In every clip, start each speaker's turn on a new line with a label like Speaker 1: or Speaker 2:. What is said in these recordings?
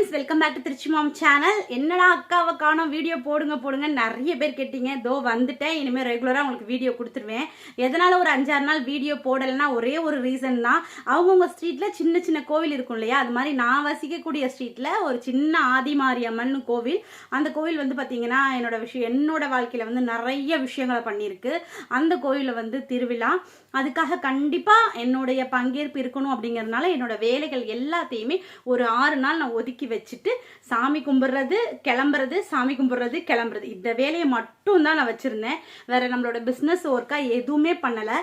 Speaker 1: Friends welcome back to Trichy mom channel என்னடா அக்காவை காணோம்? வீடியோ போடுங்க போடுங்க நிறைய பேர் கேட்டீங்க. தோ வந்துட்டேன். இனிமேல் ரெகுலராக உங்களுக்கு வீடியோ கொடுத்துருவேன். எதனால ஒரு அஞ்சாறு நாள் வீடியோ போடலைன்னா ஒரே ஒரு ரீசன் தான். அவங்கவுங்க ஸ்ட்ரீட்டில் சின்ன சின்ன கோவில் இருக்கும் இல்லையா? அது மாதிரி நான் வசிக்கக்கூடிய ஸ்ட்ரீட்டில் ஒரு சின்ன ஆதிமாரியம்மன் கோவில். அந்த கோவில் வந்து பார்த்தீங்கன்னா என்னோட விஷயம் என்னோட வாழ்க்கையில் வந்து நிறைய விஷயங்களை பண்ணியிருக்கு. அந்த கோவிலில் வந்து திருவிழா. அதுக்காக கண்டிப்பாக என்னுடைய பங்கேற்பு இருக்கணும் அப்படிங்கிறதுனால என்னோட வேலைகள் எல்லாத்தையுமே ஒரு ஆறு நாள் நான் ஒதுக்கி வச்சுட்டு சாமி கும்பிட்றது கிளம்புறது சாமி கும்பிட்றது கிளம்புறது. இந்த வேலையை மட்டும் தான் நான் வச்சுருந்தேன். வேற நம்மளோட பிஸ்னஸ் ஒர்க்காக எதுவுமே பண்ணலை.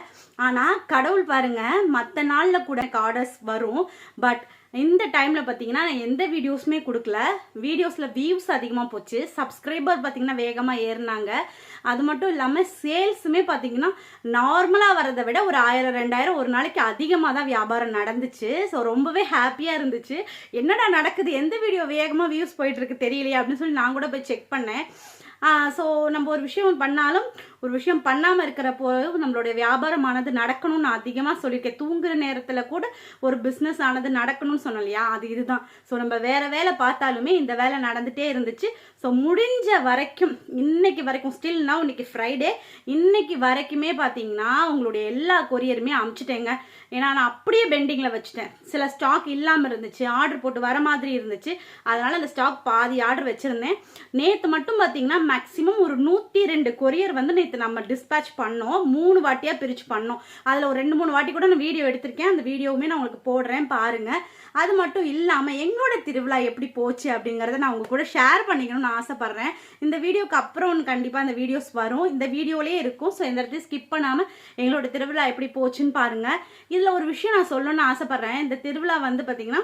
Speaker 1: ஆனால் கடவுள் பாருங்க மற்ற நாளில் கூட எனக்கு ஆர்டர்ஸ் வரும். பட் இந்த டைமில் பார்த்தீங்கன்னா நான் எந்த வீடியோஸுமே கொடுக்கல. வீடியோஸில் வியூஸ் அதிகமாக போச்சு. சப்ஸ்கிரைபர் பார்த்தீங்கன்னா வேகமாக ஏறினாங்க. அது மட்டும் இல்லாமல் சேல்ஸுமே பார்த்தீங்கன்னா நார்மலாக வரதை விட ஒரு ஆயிரம் ரெண்டாயிரம் ஒரு நாளைக்கு அதிகமாக தான் வியாபாரம் நடந்துச்சு. ஸோ ரொம்பவே ஹாப்பியாக இருந்துச்சு. என்னடா நடக்குது? எந்த வீடியோ வேகமாக வியூஸ் போயிட்டுருக்கு தெரியலையே அப்படின்னு சொல்லி நான் கூட போய் செக் பண்ணேன். ஸோ நம்ம ஒரு விஷயம் பண்ணாலும் ஒரு விஷயம் பண்ணாமல் இருக்கிறப்போ நம்மளுடைய வியாபாரமானது நடக்கணும்னு நான் அதிகமாக சொல்லியிருக்கேன். தூங்குற நேரத்தில் கூட ஒரு பிஸ்னஸ் ஆனது நடக்கணும்னு சொன்னோம் இல்லையா? அது இதுதான். ஸோ நம்ம வேற வேலை பார்த்தாலுமே இந்த வேலை நடந்துகிட்டே இருந்துச்சு. ஸோ முடிஞ்ச வரைக்கும் இன்னைக்கு வரைக்கும் ஸ்டில்னா இன்னைக்கு ஃப்ரைடே இன்னைக்கு வரைக்குமே பார்த்தீங்கன்னா உங்களுடைய எல்லா கொரியருமே அமுச்சிட்டேங்க. ஏன்னா நான் அப்படியே பெண்டிங்கில் வச்சுட்டேன். சில ஸ்டாக் இல்லாமல் இருந்துச்சு. ஆர்டர் போட்டு வர மாதிரி இருந்துச்சு. அதனால் அந்த ஸ்டாக் பாதி ஆர்டர் வச்சுருந்தேன். நேற்று மட்டும் பார்த்தீங்கன்னா மேக்ஸிமம் ஒரு நூற்றி ரெண்டு கொரியர் வந்து நேற்று நம்ம டிஸ்பேச் பண்ணோம். மூணு வாட்டியாக பிரித்து பண்ணோம். அதில் ஒரு ரெண்டு மூணு வாட்டி கூட நான் வீடியோ எடுத்திருக்கேன். அந்த வீடியோவுமே நான் உங்களுக்கு போடுறேன் பாருங்கள் அது மட்டும் இல்லாமல் எங்களோட திருவிழா எப்படி போச்சு அப்படிங்கிறத நான் உங்கள் கூட ஷேர் பண்ணிக்கணும்னு ஆசைப்பட்றேன். இந்த வீடியோக்கு அப்புறம் கண்டிப்பாக அந்த வீடியோஸ் வரும். இந்த வீடியோலேயே இருக்கும். ஸோ இந்த இடத்துல ஸ்கிப் பண்ணாமல் எங்களோட திருவிழா எப்படி போச்சுன்னு பாருங்கள் இதில் ஒரு விஷயம் நான் சொல்லணும்னு ஆசைப்பட்றேன். இந்த திருவிழா வந்து பார்த்தீங்கன்னா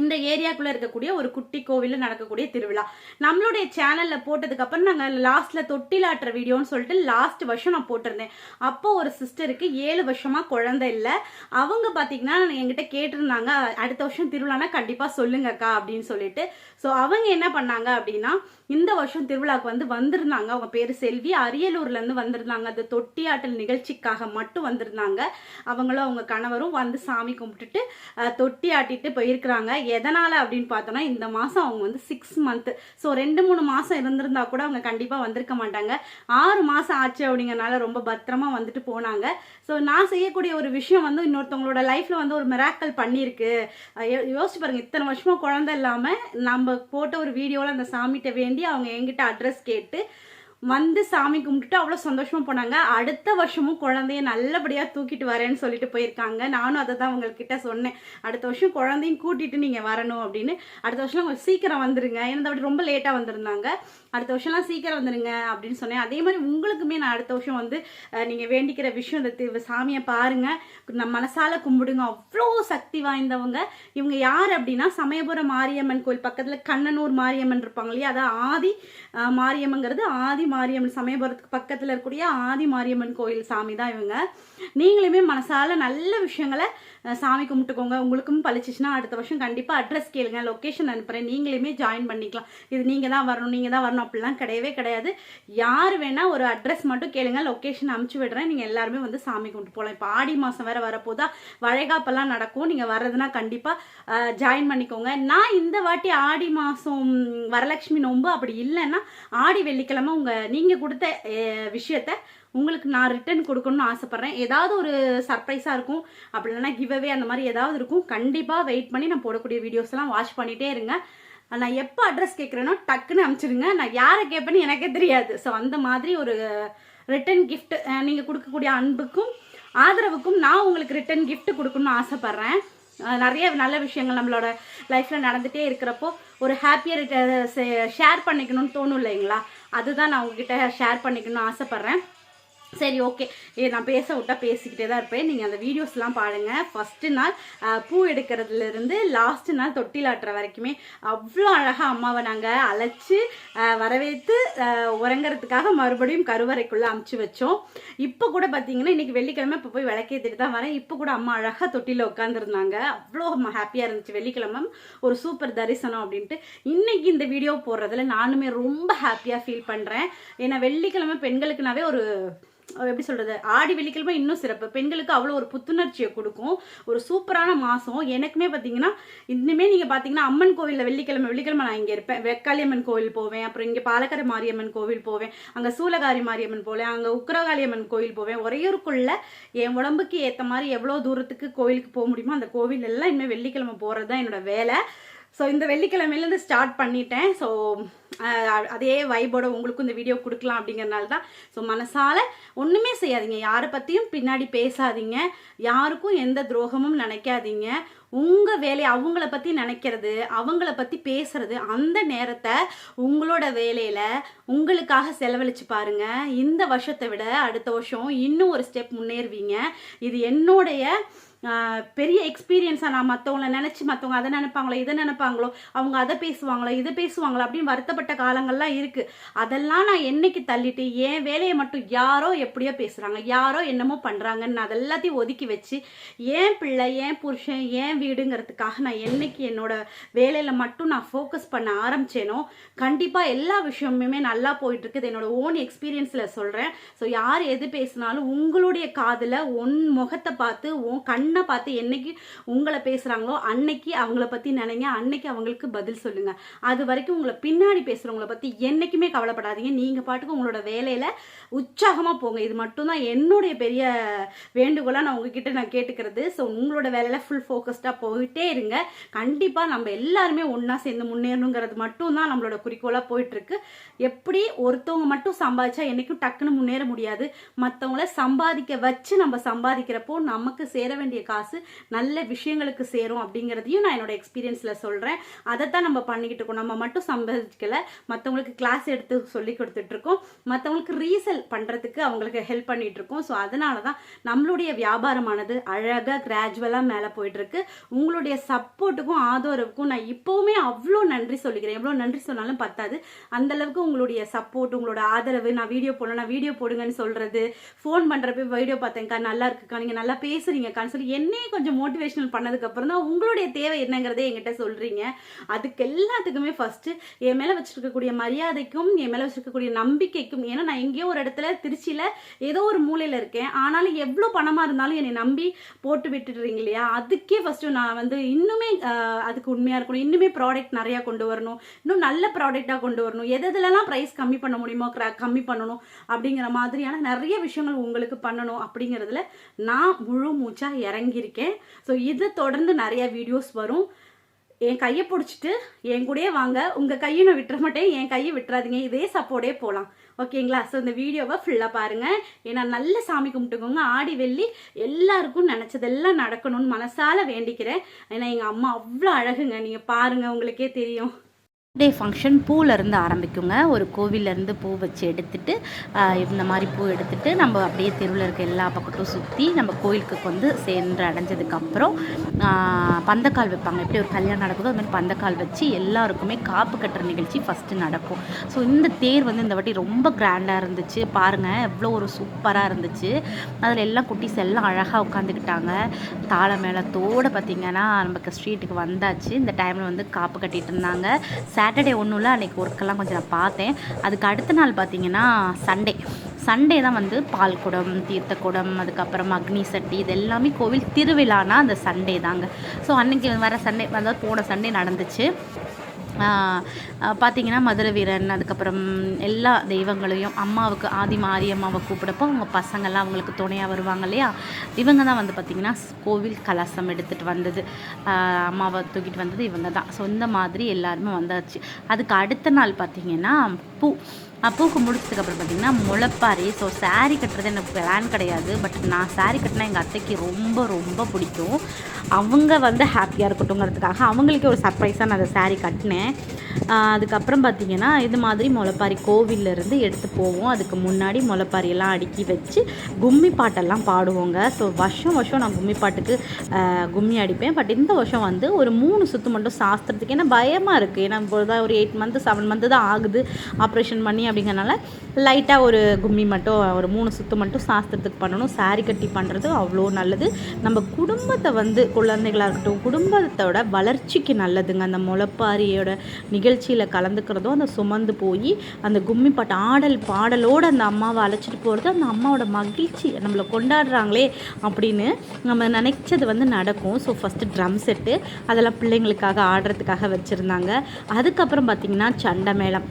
Speaker 1: இந்த ஏரியாக்குள்ளே இருக்கக்கூடிய ஒரு குட்டி கோவிலில் நடக்கக்கூடிய திருவிழா. நம்மளுடைய சேனலில் போட்டதுக்கு அப்புறம் நாங்கள் லாஸ்ட்டில் தொட்டிலாட்டுற வீடியோன்னு சொல்லிட்டு லாஸ்ட் வருஷம் நான் போட்டிருந்தேன். அப்போ ஒரு சிஸ்டருக்கு ஏழு வருஷமாக குழந்தை இல்லை. அவங்க பார்த்தீங்கன்னா என்கிட்ட கேட்டிருந்தாங்க அடுத்த வருஷம் திருவிழானா கண்டிப்பாக சொல்லுங்கக்கா அப்படின்னு சொல்லிட்டு. ஸோ அவங்க என்ன பண்ணாங்க அப்படின்னா இந்த வருஷம் திருவிழாவுக்கு வந்து வந்திருந்தாங்க. அவங்க பேர் செல்வி. அரியலூர்லேருந்து வந்திருந்தாங்க. அந்த தொட்டியாட்டல் நிகழ்ச்சிக்காக மட்டும் வந்திருந்தாங்க. அவங்களும் அவங்க கணவரும் வந்து சாமி கும்பிட்டுட்டு தொட்டி ஆட்டிட்டு போயிருக்கிறாங்க. எதனால் அப்படின்னு பார்த்தோன்னா இந்த மாதம் அவங்க வந்து சிக்ஸ் மந்த்து ஸோ ரெண்டு மூணு மாதம் இருந்திருந்தா கூட அவங்க கண்டிப்பாக வந்திருக்க மாட்டாங்க. ஆறு மாதம் ஆச்சு அப்படிங்கிறனால ரொம்ப பத்திரமா வந்துட்டு போனாங்க. ஸோ நான் செய்யக்கூடிய ஒரு விஷயம் வந்து இன்னொருத்தவங்களோட லைஃப்பில் வந்து ஒரு மிராக்கல் பண்ணியிருக்கு. யோசிச்சு பாருங்க இத்தனை வருஷமாக குழந்தை இல்லாமல் நம்ம போட்ட ஒரு வீடியோவில் அந்த சாமிகிட்ட வேண்டி அவங்க என்கிட்ட அட்ரஸ் கேட்டு வந்து சாமி கும்பிட்டுட்டு அவ்வளோ சந்தோஷமா போனாங்க. அடுத்த வருஷமும் குழந்தைய நல்லபடியாக தூக்கிட்டு வரேன்னு சொல்லிட்டு போயிருக்காங்க. நானும் அதை தான் உங்கள்கிட்ட சொன்னேன். அடுத்த வருஷம் குழந்தையும் கூட்டிட்டு நீங்கள் வரணும் அப்படின்னு. அடுத்த வருஷம் கொஞ்சம் சீக்கிரம் வந்துருங்க. ஏன்னா அப்படி ரொம்ப லேட்டாக வந்திருந்தாங்க. அடுத்த வருஷம்லாம் சீக்கிரம் வந்துடுங்க அப்படின்னு சொன்னேன். அதே மாதிரி உங்களுக்குமே நான் அடுத்த வருஷம் வந்து நீங்கள் வேண்டிக்கிற விஷயம் இந்த சாமியை பாருங்க. நம்ம மனசால கும்பிடுங்க. அவ்வளோ சக்தி வாய்ந்தவங்க. இவங்க யார் அப்படின்னா சமயபுரம் மாரியம்மன் கோயில் பக்கத்தில் கண்ணனூர் மாரியம்மன் இருப்பாங்க இல்லையா? அதான் ஆதி மாரியம்மங்கிறது ஆதி மாரியம்மன். சமயபுரத்துக்கு பக்கத்தில் இருக்கக்கூடிய ஆதி மாரியம்மன் கோயில் சாமி தான் இவங்க. நீங்களுமே மனசால நல்ல விஷயங்களை சாமி கும்பிட்டுக்கோங்க. உங்களுக்கும் பழிச்சிச்சுன்னா அடுத்த வருஷம் கண்டிப்பாக அட்ரஸ் கேளுங்க. லொக்கேஷன் அனுப்புகிறேன் நீங்களுமே ஜாயின் பண்ணிக்கலாம். இது நீங்கள் தான் வரணும் நீங்கள் தான் வரணும். அப்படிலாம் கிடையவே கிடையாது. யார் வேணால் ஒரு அட்ரஸ் மட்டும் கேளுங்க. லொக்கேஷன் அமுச்சு விடுறேன். நீங்கள் எல்லாருமே வந்து சாமி கும்பிட்டு போகலாம் இப்போ ஆடி மாதம் வேறு வரப்போதா வளைகாப்பெல்லாம் நடக்கும். நீங்கள் வர்றதுனா கண்டிப்பாக ஜாயின் பண்ணிக்கோங்க. நான் இந்த வாட்டி ஆடி மாதம் வரலட்சுமி நோன்பு அப்படி இல்லைன்னா ஆடி வெள்ளிக்கிழமை உங்கள் நீங்கள் கொடுத்த விஷயத்தை விஷயத்த உங்களுக்கு நான் ரிட்டர்ன் கொடுக்கணும்னு ஆசைப்பட்றேன். ஏதாவது ஒரு சர்ப்ரைஸாக இருக்கும். அப்படி இல்லைன்னா கிவ்அவே அந்த மாதிரி ஏதாவது இருக்கும். கண்டிப்பாக வெயிட் பண்ணி நான் போடக்கூடிய வீடியோஸ்லாம் வாட்ச் பண்ணிகிட்டே இருங்க. நான் எப்போ அட்ரஸ் கேட்குறேனோ டக்குன்னு அனுப்பிச்சிடுங்க. நான் யாரை கேட்பேன்னு எனக்கே தெரியாது. ஸோ அந்த மாதிரி ஒரு ரிட்டன் கிஃப்ட் நீங்கள் கொடுக்கக்கூடிய அன்புக்கும் ஆதரவுக்கும் நான் உங்களுக்கு ரிட்டன் கிஃப்ட் கொடுக்கணும்னு ஆசைப்பட்றேன். நிறைய நல்ல விஷயங்கள் நம்மளோட லைஃப்பில் நடந்துகிட்டே இருக்கிறப்போ ஒரு ஹாப்பியாக ஷேர் பண்ணிக்கணும்னு தோணும் இல்லைங்களா? அதுதான் நான் உங்ககிட்ட ஷேர் பண்ணிக்கணும்னு ஆசைப்பட்றேன். சரி ஓகே நான் பேச விட்டா பேசிக்கிட்டே தான் இருப்பேன். நீங்கள் அந்த வீடியோஸ்லாம் பாருங்கள் ஃபஸ்ட்டு நாள் பூ எடுக்கிறதுலேருந்து லாஸ்ட்டு நாள் தொட்டிலாட்டுற வரைக்குமே அவ்வளோ அழகாக அம்மாவை நாங்கள் அழைச்சி வரவேற்று உறங்கிறதுக்காக உறங்குறதுக்காக மறுபடியும் கருவறைக்குள்ளே அமுச்சு வச்சோம். இப்போ கூட பார்த்தீங்கன்னா இன்றைக்கி வெள்ளிக்கிழமை இப்போ போய் விளக்கேற்றிட்டு தான் வரேன். இப்போ கூட அம்மா அழகாக தொட்டியில் உட்காந்துருந்தாங்க அவ்வளோ ஹாப்பியாக இருந்துச்சு வெள்ளிக்கிழமை. ஒரு சூப்பர் தரிசனம் அப்படின்ட்டு. இன்றைக்கி இந்த வீடியோ போடுறதுல நானுமே ரொம்ப ஹாப்பியாக ஃபீல் பண்ணுறேன் ஏன்னா வெள்ளிக்கிழமை பெண்களுக்குனாவே ஒரு எப்படி சொல்றது? ஆடி வெள்ளிக்கிழமை இன்னும் சிறப்பு. பெண்களுக்கு அவ்வளோ ஒரு புத்துணர்ச்சியை கொடுக்கும். ஒரு சூப்பரான மாதம் எனக்குமே பார்த்தீங்கன்னா இன்னுமே நீங்கள் பார்த்தீங்கன்னா அம்மன் கோவிலில் வெள்ளிக்கிழமை வெள்ளிக்கிழமை நான் இங்கே இருப்பேன். வெக்காளியம்மன் கோவில் போவேன். அப்புறம் இங்கே பாலக்கரை மாரியம்மன் கோவில் போவேன். அங்கே சூலகாரி மாரியம்மன் போவேன். அங்கே உக்கரகாளியம்மன் கோவில் போவேன். ஒரையூருக்குள்ள என் உடம்புக்கு ஏற்ற மாதிரி எவ்வளோ தூரத்துக்கு கோவிலுக்கு போக முடியுமோ அந்த கோவில் எல்லாம் இனிமேல் வெள்ளிக்கிழமை போகிறது தான் என்னோட வேலை. ஸோ இந்த வெள்ளிக்கிழமையிலேருந்து ஸ்டார்ட் பண்ணிட்டேன். ஸோ அதே வைபோட உங்களுக்கும் இந்த வீடியோ கொடுக்கலாம் அப்படிங்கறனால தான். ஸோ மனசால ஒன்றுமே செய்யாதீங்க. யாரை பற்றியும் பின்னாடி பேசாதீங்க. யாருக்கும் எந்த துரோகமும் நினைக்காதீங்க. உங்கள் வேலையை அவங்கள பற்றி நினைக்கிறது அவங்கள பற்றி பேசுறது அந்த நேரத்தை உங்களோட வேலையில் உங்களுக்காக செலவழிச்சு பாருங்க. இந்த வருஷத்தை விட அடுத்த வருஷம் இன்னும் ஒரு ஸ்டெப் முன்னேறுவீங்க. இது என்னுடைய பெரிய எக்ஸ்பீரியன்ஸாக நான் மற்றவங்கள நினச்சி மற்றவங்க அதை நினைப்பாங்களோ இதை நினைப்பாங்களோ அவங்க அதை பேசுவாங்களோ இதை பேசுவாங்களோ அப்படின்னு வருத்தப்பட்ட காலங்கள்லாம் இருக்குது அதெல்லாம் நான் என்னைக்கு தள்ளிட்டு என் வேலையை மட்டும் யாரோ எப்படியோ பேசுகிறாங்க யாரோ என்னமோ பண்ணுறாங்கன்னு நான் அதெல்லாத்தையும் ஒதுக்கி வச்சு ஏன் பிள்ளை ஏன் புருஷன் ஏன் வீடுங்கிறதுக்காக நான் என்னைக்கு என்னோட வேலையில் மட்டும் நான் ஃபோக்கஸ் பண்ண ஆரம்பித்தேனோ கண்டிப்பாக எல்லா விஷயமுமே நல்லா போயிட்டுருக்குது. என்னோட ஓன் எக்ஸ்பீரியன்ஸில் சொல்கிறேன் ஸோ யார் எது பேசினாலும் உங்களுடைய காதில் உன் முகத்தை பார்த்து உன் கண் பொண்ணை பார்த்து என்னைக்கு உங்களை பேசுகிறாங்களோ அன்னைக்கு அவங்கள பற்றி நினைங்க அன்னைக்கு அவங்களுக்கு பதில் சொல்லுங்கள் அது வரைக்கும் உங்களை பின்னாடி பேசுகிறவங்கள பற்றி என்றைக்குமே கவலைப்படாதீங்க. நீங்கள் பாட்டுக்கு உங்களோட வேலையில் உற்சாகமாக போங்க. இது மட்டும்தான் என்னுடைய பெரிய வேண்டுகோளாக நான் உங்ககிட்ட நான் கேட்டுக்கிறது. ஸோ உங்களோட வேலையில் ஃபுல் ஃபோக்கஸ்டாக போயிட்டே இருங்க. கண்டிப்பாக நம்ம எல்லாருமே ஒன்றா சேர்ந்து முன்னேறணுங்கிறது மட்டும்தான் நம்மளோட குறிக்கோளாக போயிட்டுருக்கு. எப்படி ஒருத்தவங்க மட்டும் சம்பாதிச்சா என்றைக்கும் டக்குன்னு முன்னேற முடியாது. மற்றவங்கள சம்பாதிக்க வச்சு நம்ம சம்பாதிக்கிறப்போ நமக்கு சேர வேண்டிய காசு நல்ல விஷயங்களுக்கு சேரும் அப்படிங்கிறதையும் நான் என்னோட எக்ஸ்பீரியன்ஸில் சொல்கிறேன் அதைத்தான் நம்ம பண்ணிக்கிட்டு இருக்கோம். நம்ம மட்டும் சம்பாதிக்கல. மற்றவங்களுக்கு கிளாஸ் எடுத்து சொல்லி கொடுத்துட்டு இருக்கோம். மற்றவங்களுக்கு ரீசெல் பண்ணுறதுக்கு அவங்களுக்கு ஹெல்ப் பண்ணிட்டு இருக்கோம். ஸோ அதனால தான் நம்மளுடைய வியாபாரமானது அழகாக கிராஜுவலாக மேலே போயிட்டுருக்கு உங்களுடைய சப்போர்ட்டுக்கும் ஆதரவுக்கும் நான் இப்போவுமே அவ்வளோ நன்றி சொல்லிக்கிறேன். எவ்வளோ நன்றி சொன்னாலும் பத்தாது. அந்த அளவுக்கு உங்களுடைய சப்போர்ட் உங்களோட ஆதரவு நான் வீடியோ போடணும் நான் வீடியோ போடுங்கன்னு சொல்றது ஃபோன் பண்ணுறப்ப வீடியோ பார்த்தேங்க்கா நல்லா இருக்குக்கா நீங்கள் நல்லா பேசுறீங்கக்கான்னு சொல்லி என்னையே கொஞ்சம் மோட்டிவேஷனல் பண்ணதுக்கப்புறம் தான் உங்களுடைய தேவை என்னங்கிறதே என்கிட்ட சொல்கிறீங்க அதுக்கு எல்லாத்துக்குமே ஃபஸ்ட்டு என் மேலே வச்சுருக்கக்கூடிய மரியாதைக்கும் என் மேலே வச்சுருக்கக்கூடிய நம்பிக்கைக்கும் ஏன்னா நான் எங்கேயோ ஒரு இடத்துல திருச்சியில் ஏதோ ஒரு மூலையில் இருக்கேன். ஆனாலும் எவ்வளோ பணமாக இருந்தாலும் என்னை நம்பி போட்டு விட்டுடுறீங்க இல்லையா? அதுக்கே ஃபஸ்ட்டு நான் வந்து இன்னுமே அதுக்கு உண்மையாக இருக்கணும். இன்னுமே ப்ராடக்ட் நிறையா கொண்டு வரணும். இன்னும் நல்ல ப்ராடக்டாக கொண்டு வரணும். எது எதுலலாம் ப்ரைஸ் கம்மி பண்ண முடியுமோ கம்மி பண்ணணும் அப்படிங்கிற மாதிரியான நிறைய விஷயங்கள் உங்களுக்கு பண்ணணும் அப்படிங்கிறதுல நான் முழு மூச்சாக இறங்கியிருக்கேன் ஸோ இதை தொடர்ந்து நிறைய வீடியோஸ் வரும். என் கையை பிடிச்சிட்டு என் கூடயே வாங்க. உங்கள் கையை நான் விட்டுற மாட்டேன். என் கையை விட்டுறாதீங்க. இதே சப்போர்ட்டே போகலாம் ஓகேங்களா ஸோ இந்த வீடியோவை ஃபுல்லாக பாருங்கள் ஏன்னா நல்ல சாமி கும்பிட்டுக்கோங்க. ஆடி வெள்ளி எல்லாருக்கும் நினச்சதெல்லாம் நடக்கணும்னு மனசால வேண்டிக்கிறேன். ஏன்னா எங்கள் அம்மா அவ்வளோ அழகுங்க. நீங்கள் பாருங்கள் உங்களுக்கே தெரியும்.
Speaker 2: டே ஃபங்க்ஷன் பூவிலேருந்து ஆரம்பிக்குங்க. ஒரு கோவிலேருந்து பூ வச்சு எடுத்துட்டு இந்த மாதிரி பூ எடுத்துட்டு நம்ம அப்படியே தெருவில் இருக்க எல்லா பக்கத்தும் சுற்றி நம்ம கோயிலுக்கு வந்து சென்று அடைஞ்சதுக்கப்புறம் பந்தக்கால் வைப்பாங்க. எப்படி ஒரு கல்யாணம் நடக்குதோ அது மாதிரி பந்தக்கால் வச்சு எல்லாருக்குமே காப்பு கட்டுற நிகழ்ச்சி ஃபஸ்ட்டு நடக்கும். ஸோ இந்த தேர் வந்து இந்த வாட்டி ரொம்ப கிராண்டாக இருந்துச்சு. பாருங்கள் எவ்வளோ ஒரு சூப்பராக இருந்துச்சு. அதில் எல்லாம் குட்டிஸ் எல்லாம் அழகாக உட்காந்துக்கிட்டாங்க தாள மேளத்தோடு பார்த்திங்கன்னா நமக்கு ஸ்ட்ரீட்டுக்கு வந்தாச்சு. இந்த டைமில் வந்து காப்பு கட்டிகிட்டு இருந்தாங்க. சாட்டர்டே ஒன்றும் இல்லை அன்றைக்கி ஒர்க்கெல்லாம் கொஞ்சம் நான் பார்த்தேன். அதுக்கு அடுத்த நாள் பார்த்தீங்கன்னா சண்டே சண்டே தான் வந்து பால் குடம் தீர்த்த குடம் அதுக்கப்புறம் அக்னி சட்டி இது எல்லாமே கோவில் திருவிழானா அந்த சண்டே தாங்க. ஸோ அன்னைக்கு வர சண்டே அதாவது போன சண்டே நடந்துச்சு. பார்த்தீங்கன்னா மதுரை வீரன் அதுக்கப்புறம் எல்லா தெய்வங்களையும் அம்மாவுக்கு ஆதி மாரியம்மாவை கூப்பிடப்போ அவங்க பசங்கள்லாம் அவங்களுக்கு துணையாக வருவாங்க இல்லையா? இவங்க தான் வந்து பார்த்திங்கன்னா கோவில் கலசம் எடுத்துகிட்டு வந்தது. அம்மாவை தூக்கிட்டு வந்தது இவங்க தான். ஸோ இந்த மாதிரி எல்லாருமே வந்தாச்சு. அதுக்கு அடுத்த நாள் பார்த்திங்கன்னா பூ பூக்கு முடிச்சதுக்கப்புறம் பார்த்திங்கன்னா முளைப்பாரி. ஸோ சாரீ கட்டுறது எனக்கு பிளான் கிடையாது. பட் நான் சாரீ கட்டினா எங்கள் அத்தைக்கு ரொம்ப ரொம்ப பிடிக்கும். அவங்க வந்து ஹாப்பியாக இருக்கட்டுங்கிறதுக்காக அவங்களுக்கே ஒரு சர்ப்ரைஸாக நான் அந்த சாரீ கட்டினேன். அதுக்கப்புறம் பார்த்திங்கன்னா இது மாதிரி முளைப்பாரி கோவிலேருந்து எடுத்து போவோம். அதுக்கு முன்னாடி முளைப்பாரியெல்லாம் அடுக்கி வச்சு கும்மி பாட்டெல்லாம் பாடுவோங்க. ஸோ வருஷம் வருஷம் நான் கும்மி பாட்டுக்கு கும்மி அடிப்பேன். பட் இந்த வருஷம் வந்து ஒரு மூணு சுத்து மட்டும் சாஸ்திரத்துக்கு. ஏன்னா பயமாக இருக்குது ஏன்னா இப்போ தான் ஒரு எயிட் மந்த்து செவன் மந்த்து தான் ஆகுது ஆப்ரேஷன் பண்ணி அப்படிங்கறனால லைட்டாக ஒரு கும்மி மட்டும் ஒரு மூணு சுத்து மட்டும் சாஸ்திரத்துக்கு பண்ணணும். சாரி கட்டி பண்ணுறது அவ்வளோ நல்லது. நம்ம குடும்பத்தை வந்து குழந்தைகளாக இருக்கட்டும் குடும்பத்தோட வளர்ச்சிக்கு நல்லதுங்க. அந்த முளைப்பாரியோட நிகழ்ச்சியில் கலந்துக்கிறதோ அந்த சுமந்து போய் அந்த கும்மி பாட்டு ஆடல் பாடலோடு அந்த அம்மாவை அழைச்சிட்டு போகிறது அந்த அம்மாவோட மகிழ்ச்சி. நம்மளை கொண்டாடுறாங்களே அப்படின்னு நம்ம நினைச்சது வந்து நடக்கும். ஸோ ஃபஸ்ட்டு ட்ரம் செட்டு அதெல்லாம் பிள்ளைங்களுக்காக ஆடுறதுக்காக வச்சுருந்தாங்க. அதுக்கப்புறம் பார்த்திங்கன்னா சண்டை மேளம்.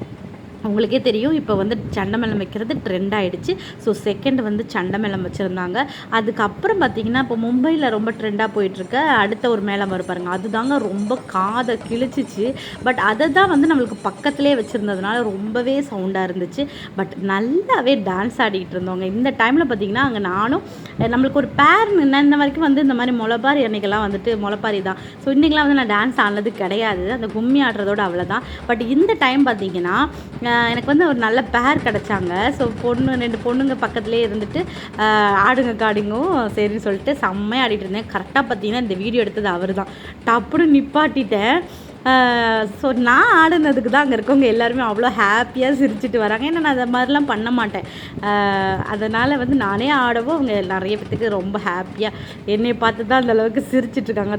Speaker 2: உங்களுக்கே தெரியும் இப்போ வந்து சண்டமேளம் வைக்கிறது ட்ரெண்ட் ஆகிடுச்சு ஸோ செகண்ட் வந்து சண்டமேளம் வச்சுருந்தாங்க. அதுக்கப்புறம் பார்த்தீங்கன்னா இப்போ மும்பையில் ரொம்ப ட்ரெண்டாக போயிட்டுருக்க. அடுத்த ஒரு மேளம் வரும் பாருங்க. அதுதாங்க ரொம்ப காதை கிழிச்சிச்சு. பட் அதை தான் வந்து நம்மளுக்கு பக்கத்துலேயே வச்சுருந்ததுனால ரொம்பவே சவுண்டாக இருந்துச்சு. பட் நல்லாவே டான்ஸ் ஆடிக்கிட்டு இருந்தவங்க. இந்த டைமில் பார்த்தீங்கன்னா அங்கே நானும் நம்மளுக்கு ஒரு பேர் இன்ன வரைக்கும் வந்து இந்த மாதிரி முளப்பாரி அன்னைக்கெல்லாம் வந்துட்டு முளப்பாரி தான். ஸோ இன்றைக்கெலாம் வந்து நான் டான்ஸ் ஆனது கிடையாது. அந்த கும்மி ஆடுறதோட அவ்வளோதான் பட் இந்த டைம் பார்த்தீங்கன்னா எனக்கு வந்து ஒரு நல்ல பேர் கிடச்சாங்க. ஸோ பொண்ணு ரெண்டு பொண்ணுங்க பக்கத்துலேயே இருந்துட்டு ஆடுங்க காடுங்கும் சரின்னு சொல்லிட்டு செம்மையாக ஆடிட்டு இருந்தேன். கரெக்டாக பார்த்தீங்கன்னா இந்த வீடியோ எடுத்தது அவர் தான் டப்புன்னு நிப்பாட்டிட்டேன். ஸோ நான் ஆடினதுக்கு தான் அங்கே இருக்கவங்க எல்லாருமே அவ்வளோ ஹாப்பியாக சிரிச்சிட்டு வராங்க. ஏன்னா நான் அதை மாதிரிலாம் பண்ண மாட்டேன். அதனால் வந்து நானே ஆடவும் அவங்க நிறைய பேத்துக்கு ரொம்ப ஹாப்பியாக என்னை பார்த்து தான் அந்த அளவுக்கு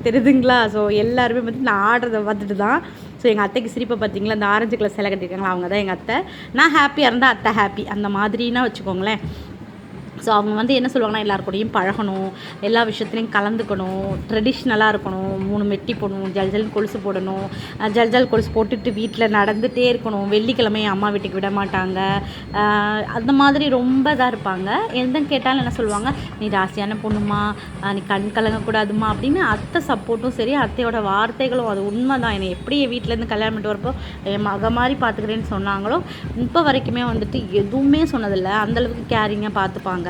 Speaker 2: தெரியுதுங்களா? ஸோ எல்லாருமே வந்து நான் ஆடுறத பார்த்துட்டு தான். ஸோ எங்கள் அத்தைக்கு சிரிப்பை பார்த்தீங்களா? அந்த ஆரஞ்சு கலர் சிலை கட்டியிருக்காங்களா? அவங்க தான் எங்கள் அத்தை. நான் ஹாப்பியாக இருந்தால் அத்தை ஹாப்பி அந்த மாதிரின்னா வச்சுக்கோங்களேன். ஸோ அவங்க வந்து என்ன சொல்லுவாங்கன்னா எல்லார் கூடயும் பழகணும் எல்லா விஷயத்துலையும் கலந்துக்கணும் ட்ரெடிஷ்னலாக இருக்கணும் மூணு மெட்டி போடணும் ஜல் ஜல் கொலுசு போடணும் ஜல் ஜல் கொலுசு போட்டுட்டு வீட்டில் நடந்துகிட்டே இருக்கணும் வெள்ளிக்கிழமை அம்மா வீட்டுக்கு விட மாட்டாங்க. அந்த மாதிரி ரொம்ப இதாக இருப்பாங்க. எந்த கேட்டாலும் என்ன சொல்லுவாங்க நீ ராசியான பொண்ணுமா? நீ கண் கலங்கக்கூடாதுமா? அப்படின்னு அத்தை சப்போர்ட்டும் சரி அத்தையோட வார்த்தைகளும் அது உண்மை தான் என்னை எப்படி என் வீட்டிலேருந்து கல்யாணம் பண்ணிட்டு வரப்போ என் மக மாதிரி பார்த்துக்கிறேன்னு சொன்னாங்களோ இப்போ வரைக்குமே வந்துட்டு எதுவுமே சொன்னதில்லை. அந்தளவுக்கு கேரிங்காக பார்த்துப்பாங்க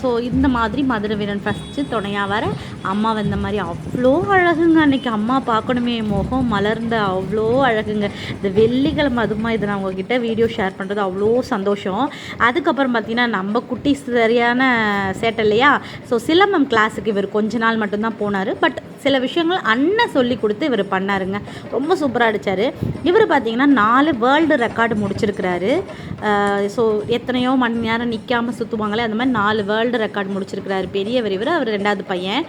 Speaker 2: ஸோ இந்த மாதிரி மதுரை வீரன் ஃபஸ்ட்டு துணையாக வர அம்மா வந்த மாதிரி அவ்வளோ அழகுங்க. அன்றைக்கி அம்மா பார்க்கணுமே முகம் மலர்ந்த அவ்வளோ அழகுங்க. இந்த வெள்ளிக்கிழமை அதுமா இதை நான் உங்ககிட்ட வீடியோ ஷேர் பண்ணுறது அவ்வளோ சந்தோஷம். அதுக்கப்புறம் பார்த்தீங்கன்னா நம்ம குட்டி சரியான சேட்டை இல்லையா? ஸோ சிலம்பம் கிளாஸுக்கு இவர் கொஞ்ச நாள் மட்டும்தான் போனார். பட் சில விஷயங்கள் அண்ணன் சொல்லி கொடுத்து இவர் பண்ணாருங்க. ரொம்ப சூப்பராக அடித்தார் இவர் பார்த்தீங்கன்னா நாலு வேர்ல்டு ரெக்கார்டு முடிச்சிருக்கிறாரு. ஸோ எத்தனையோ மணி நேரம் நிற்காம சுற்றுவாங்களே அந்த மாதிரி நாலு வேர்ல்டு ரெக்கார்டு முடிச்சிருக்கிறாரு பெரியவர் இவர் அவர் ரெண்டாவது பையன்.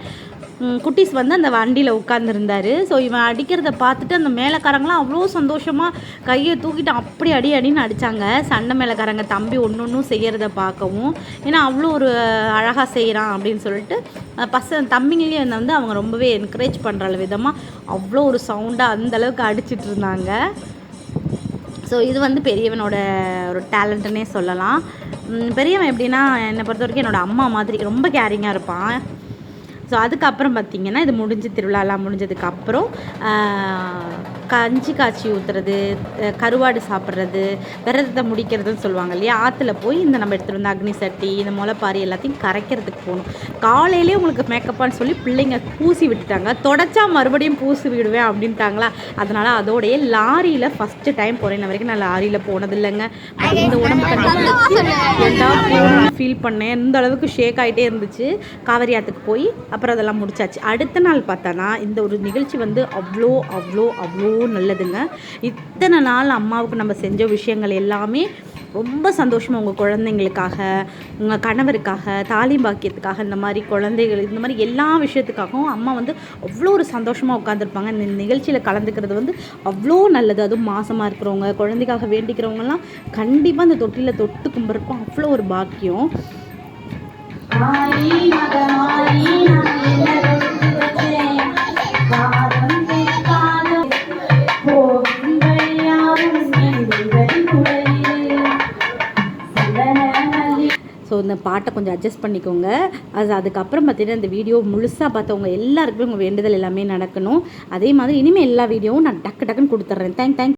Speaker 2: குட்டீஸ் வந்து அந்த வண்டியில் உட்காந்துருந்தார் ஸோ இவன் அடிக்கிறத பார்த்துட்டு அந்த மேலக்காரங்களாம் அவ்வளோ சந்தோஷமாக கையை தூக்கிட்டு அப்படி அடி அடின்னு அடித்தாங்க சண்டை மேலக்காரங்க தம்பி ஒன்று ஒன்றும் செய்கிறத பார்க்கவும் ஏன்னா அவ்வளோ ஒரு அழகாக செய்கிறான் அப்படின்னு சொல்லிட்டு பச பசங்க தம்பிங்களையும் வந்து அவங்க ரொம்பவே என்கரேஜ் பண்ணுற விதமாக அவ்வளோ ஒரு சவுண்டாக அந்தளவுக்கு அடிச்சிட்டு இருந்தாங்க. ஸோ இது வந்து பெரியவனோட ஒரு டேலண்ட்டுன்னே சொல்லலாம். பெரியவன் எப்படின்னா என்னை பொறுத்த வரைக்கும் என்னோடய அம்மா மாதிரி ரொம்ப கேரிங்காக இருப்பான். ஸோ அதுக்கப்புறம் பார்த்தீங்கன்னா இது முடிஞ்சு திருவிழாலாம் முடிஞ்சதுக்கப்புறம் கஞ்சி காய்ச்சி ஊற்றுறது கருவாடு சாப்பிட்றது விரதத்தை முடிக்கிறதுன்னு சொல்லுவாங்க இல்லையா? ஆற்றுல போய் இந்த நம்ம எடுத்துகிட்டு வந்த அக்னி சட்டி இந்த முளைப்பாரி எல்லாத்தையும் கரைக்கிறதுக்கு போகணும். காலையிலே உங்களுக்கு மேக்கப்பான்னு சொல்லி பிள்ளைங்க பூசி விட்டுட்டாங்க. தொடச்சா மறுபடியும் பூசி விடுவேன் அப்படின்ட்டாங்களா? அதனால் அதோடைய லாரியில் ஃபஸ்ட்டு டைம் போகிறேன் வரைக்கும் நான் லாரியில் போனது இல்லைங்க பட் இந்த உடம்பு ஃபீல் பண்ணேன். இந்த அளவுக்கு ஷேக் ஆகிட்டே இருந்துச்சு. காவேரி ஆற்றுக்கு போய் அப்புறம் அதெல்லாம் முடிச்சாச்சு. அடுத்த நாள் பார்த்தோன்னா இந்த ஒரு நிகழ்ச்சி வந்து அவ்வளோ அவ்வளோ அவ்வளோ நல்லதுங்க. இத்தனை நாள் அம்மாவுக்கு நம்ம செஞ்ச விஷயங்கள் எல்லாமே ரொம்ப சந்தோஷமாக உங்கள் குழந்தைங்களுக்காக உங்கள் கணவருக்காக தாலி பாக்கியத்துக்காக இந்த மாதிரி குழந்தைகள் இந்த மாதிரி எல்லா விஷயத்துக்காகவும் அம்மா வந்து அவ்வளோ ஒரு சந்தோஷமாக உட்காந்துருப்பாங்க இந்த நிகழ்ச்சியில் கலந்துக்கிறது வந்து அவ்வளோ நல்லது. அதுவும் மாசமாக இருக்கிறவங்க குழந்தைக்காக வேண்டிக்கிறவங்கலாம் கண்டிப்பாக அந்த தொட்டியில் தொட்டு கும்பிட்றப்போ அவ்வளோ ஒரு பாக்கியம். இந்த பாட்டை கொஞ்சம் அட்ஜஸ்ட் பண்ணிக்கோங்க. அது அதுக்கப்புறம் பார்த்தீங்கன்னா இந்த வீடியோ முழுசாக பார்த்தவங்க எல்லாருக்குமே உங்கள் வேண்டுதல் எல்லாமே நடக்கணும். அதே மாதிரி இனிமேல் எல்லா வீடியோவும் நான் டக்கு டக்குன்னு கொடுத்துட்றேன். Thank thank